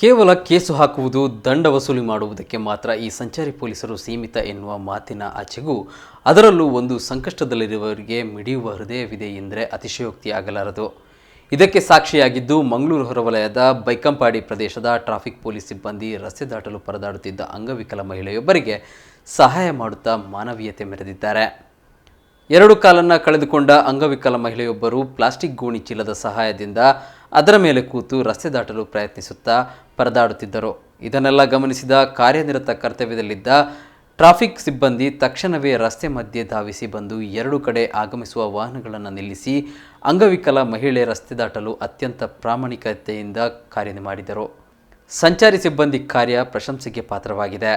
ಕೇವಲ ಕೇಸು ಹಾಕುವುದು ದಂಡ ವಸೂಲಿ ಮಾಡುವುದಕ್ಕೆ ಮಾತ್ರ ಈ ಸಂಚಾರಿ ಪೊಲೀಸರು ಸೀಮಿತ ಎನ್ನುವ ಮಾತಿನ ಆಚೆಗೂ ಅದರಲ್ಲೂ ಒಂದು ಸಂಕಷ್ಟದಲ್ಲಿರುವವರಿಗೆ ಮಿಡಿಯುವ ಹೃದಯವಿದೆ ಎಂದರೆ ಅತಿಶಯೋಕ್ತಿ ಆಗಲಾರದು ಇದಕ್ಕೆ ಸಾಕ್ಷಿಯಾಗಿದ್ದು ಮಂಗಳೂರು ಹೊರವಲಯದ ಬೈಕಂಪಾಡಿ ಪ್ರದೇಶದ ಟ್ರಾಫಿಕ್ ಪೊಲೀಸ್ ಸಿಬ್ಬಂದಿ ರಸ್ತೆ ದಾಟಲು ಪರದಾಡುತ್ತಿದ್ದ ಅಂಗವಿಕಲ ಮಹಿಳೆಯೊಬ್ಬರಿಗೆ ಸಹಾಯ ಮಾಡುತ್ತಾ ಮಾನವೀಯತೆ ಮೆರೆದಿದ್ದಾರೆ. ಎರಡು ಕಾಲನ್ನು ಕಳೆದುಕೊಂಡ ಅಂಗವಿಕಲ ಮಹಿಳೆಯೊಬ್ಬರು ಪ್ಲಾಸ್ಟಿಕ್ ಗೋಣಿ ಚೀಲದ ಸಹಾಯದಿಂದ ಅದರ ಮೇಲೆ ಕೂತು ರಸ್ತೆ ದಾಟಲು ಪ್ರಯತ್ನಿಸುತ್ತಾ ಪರದಾಡುತ್ತಿದ್ದರು. ಇದನ್ನೆಲ್ಲ ಗಮನಿಸಿದ ಕಾರ್ಯನಿರತ ಕರ್ತವ್ಯದಲ್ಲಿದ್ದ ಟ್ರಾಫಿಕ್ ಸಿಬ್ಬಂದಿ ತಕ್ಷಣವೇ ರಸ್ತೆ ಮಧ್ಯೆ ಧಾವಿಸಿ ಬಂದು ಎರಡು ಕಡೆ ಆಗಮಿಸುವ ವಾಹನಗಳನ್ನು ನಿಲ್ಲಿಸಿ ಅಂಗವಿಕಲ ಮಹಿಳೆ ರಸ್ತೆ ದಾಟಲು ಅತ್ಯಂತ ಪ್ರಾಮಾಣಿಕತೆಯಿಂದ ಕಾರ್ಯ ಮಾಡಿದರು ಸಂಚಾರಿ ಸಿಬ್ಬಂದಿ ಕಾರ್ಯ ಪ್ರಶಂಸೆಗೆ ಪಾತ್ರವಾಗಿದೆ.